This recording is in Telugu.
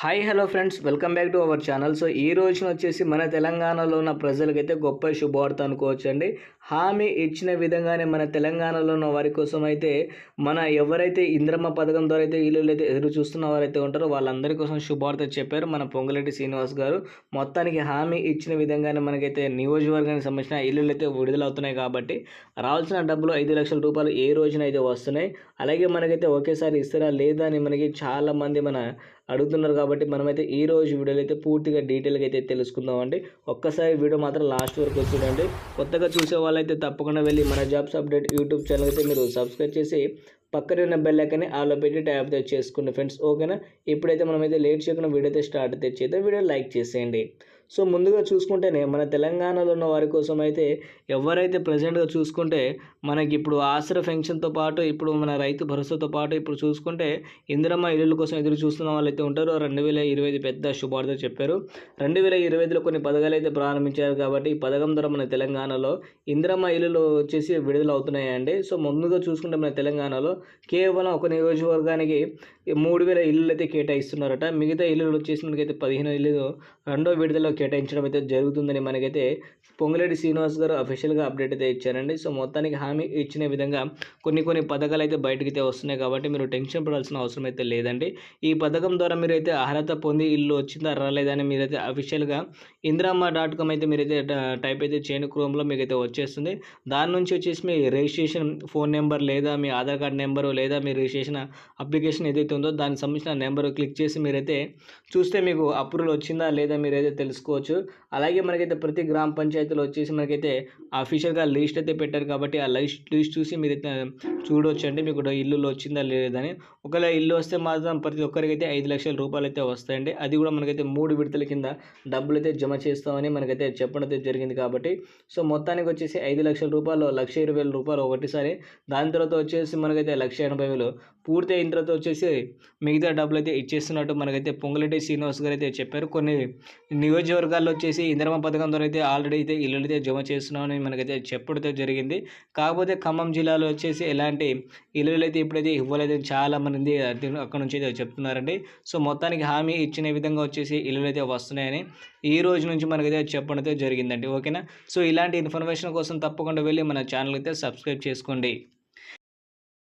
Hi hello friends. Welcome back to our channel. So ఈ రోజున వచ్చేసి మన తెలంగాణలో ఉన్న ప్రజలకైతే గొప్ప శుభవార్త అనుకోవచ్చండి. హామీ ఇచ్చిన విధంగానే మన తెలంగాణలో ఉన్న వారి కోసం అయితే మన ఎవరైతే ఇంద్రమ్మ పథకం ద్వారా అయితే ఇల్లు అయితే ఎదురు చూస్తున్న వారైతే ఉంటారో వాళ్ళందరి కోసం శుభవార్త చెప్పారు మన పొంగులెట్టి శ్రీనివాస్ గారు. మొత్తానికి హామీ ఇచ్చిన విధంగానే మనకైతే నియోజకవర్గానికి సంబంధించిన ఇల్లులు అయితే విడుదలవుతున్నాయి కాబట్టి రావాల్సిన డబ్బులు ఐదు లక్షల రూపాయలు ఏ రోజున అయితే వస్తున్నాయి అలాగే మనకైతే ఒకేసారి ఇస్తారా లేదా అని మనకి చాలామంది మన అడుగుతున్నారు కాబట్టి మనమైతే ఈ రోజు వీడియోలో అయితే పూర్తిగా డీటెయిల్గా అయితే తెలుసుకుందామండి. ఒక్కసారి వీడియో మాత్రం లాస్ట్ వరకు చూడండి. కొత్తగా చూసే వాళ్ళైతే తప్పకుండా వెళ్ళి మన జాబ్స్ అప్డేట్ యూట్యూబ్ ఛానల్ అయితే మీరు సబ్స్క్రైబ్ చేసి పక్కనే ఉన్న బెల్ ఐకాన్ని ఆలో పెట్టి ట్యాప్ అయితే చేసుకోండి ఫ్రెండ్స్ ఓకేనా ఇప్పుడైతే మనమైతే లేట్ చేయకుండా వీడియో అయితే స్టార్ట్ అయితే చేద్దాం. వీడియో లైక్ చేసేయండి. సో ముందుగా చూసుకుంటేనే మన తెలంగాణలో ఉన్న వారి కోసం అయితే ఎవరైతే ప్రజెంట్గా చూసుకుంటే మనకి ఇప్పుడు ఆసరా ఫెన్షన్తో పాటు ఇప్పుడు మన రైతు భరోసాతో పాటు ఇప్పుడు చూసుకుంటే ఇందిరమ్మ ఇల్లుల కోసం ఎదురు చూస్తున్న వాళ్ళైతే ఉంటారు. రెండు వేల ఇరవై ఐదు పెద్ద శుభార్త చెప్పారు. రెండు వేల ఇరవై ఐదులో కొన్ని పథకాలు అయితే ప్రారంభించారు కాబట్టి ఈ పథకం ద్వారా మన తెలంగాణలో ఇందిరమ్మ ఇల్లులు వచ్చేసి విడుదల అవుతున్నాయండి సో ముందుగా చూసుకుంటే మన తెలంగాణలో కేవలం ఒక నియోజకవర్గానికి మూడు వేల ఇల్లులు అయితే కేటాయిస్తున్నారట. మిగతా ఇల్లులు వచ్చేసి మనకైతే పదిహేను ఇల్లు రెండో విడుదల కేటాయించడం అయితే జరుగుతుందని మనకైతే పొంగులేటి శ్రీనివాస్ గారు అఫీషియల్గా అప్డేట్ అయితే ఇచ్చారండి. సో మొత్తానికి హామీ ఇచ్చిన విధంగా కొన్ని కొన్ని పథకాలు అయితే బయటకు అయితే వస్తున్నాయి కాబట్టి మీరు టెన్షన్ పడాల్సిన అవసరం అయితే లేదండి. ఈ పథకం ద్వారా మీరైతే అర్హత పొంది ఇల్లు వచ్చిందా రాలేదని మీరైతే అఫీషియల్గా ఇందిరామ్మ డాట్ కామ్ అయితే మీరైతే టైప్ అయితే చేయని క్రోమ్లో మీకు అయితే వచ్చేస్తుంది. దాని నుంచి వచ్చేసి మీ రిజిస్ట్రేషన్ ఫోన్ నెంబర్ లేదా మీ ఆధార్ కార్డ్ నెంబరు లేదా మీ రిజిస్ట్రేషన్ అప్లికేషన్ ఏదైతే ఉందో దానికి సంబంధించిన నెంబర్ క్లిక్ చేసి మీరైతే చూస్తే మీకు అప్రూవల్ వచ్చిందా లేదా మీరైతే తెలుసుకోవచ్చు అలాగే మనకైతే ప్రతి గ్రామ పంచాయతీలో వచ్చేసి మనకైతే అఫీషియల్గా లిస్ట్ అయితే పెట్టారు కాబట్టి ఆ లిస్ట్ లిస్ట్ చూసి మీరైతే చూడవచ్చు అండి. మీకు ఇల్లు వచ్చిందా లేదని ఒకవేళ ఇల్లు వస్తే మాత్రం ప్రతి ఒక్కరికి అయితే ఐదు లక్షల రూపాయలు అయితే వస్తాయండి. అది కూడా మనకైతే మూడు విడతల కింద డబ్బులు అయితే జమ చేస్తామని మనకైతే చెప్పడం అయితే జరిగింది కాబట్టి. సో మొత్తానికి వచ్చేసి ఐదు లక్షల రూపాయలు లక్ష ఇరవై వేల రూపాయలు ఒకటిసారి. దాని తర్వాత వచ్చేసి మనకైతే లక్ష ఎనభై వేలు పూర్తి అయిన తర్వాత వచ్చేసి మిగతా డబ్బులు అయితే ఇచ్చేస్తున్నట్టు మనకైతే పొంగులెట్టి శ్రీనివాస్ గారు అయితే చెప్పారు. కొన్ని నియోజకవర్గాల్లో వచ్చేసి ఇంద్రమ పథకం ద్వారా అయితే ఆల్రెడీ అయితే ఇల్లు అయితే జమ చేస్తున్నామని మనకైతే చెప్పడంతో జరిగింది. కాకపోతే ఖమ్మం జిల్లాలో వచ్చేసి ఎలాంటి ఇల్లులు అయితే ఇప్పుడైతే ఇవ్వలేదని చాలా మంది అక్కడ నుంచి అయితే చెప్తున్నారండి. సో మొత్తానికి హామీ ఇచ్చిన విధంగా వచ్చేసి ఇల్లులు అయితే వస్తున్నాయని ఈ రోజు నుంచి మనకైతే చెప్పడం అయితే జరిగిందండి. ఓకేనా? సో ఇలాంటి ఇన్ఫర్మేషన్ కోసం తప్పకుండా వెళ్ళి మన ఛానల్ అయితే సబ్స్క్రైబ్ చేసుకోండి.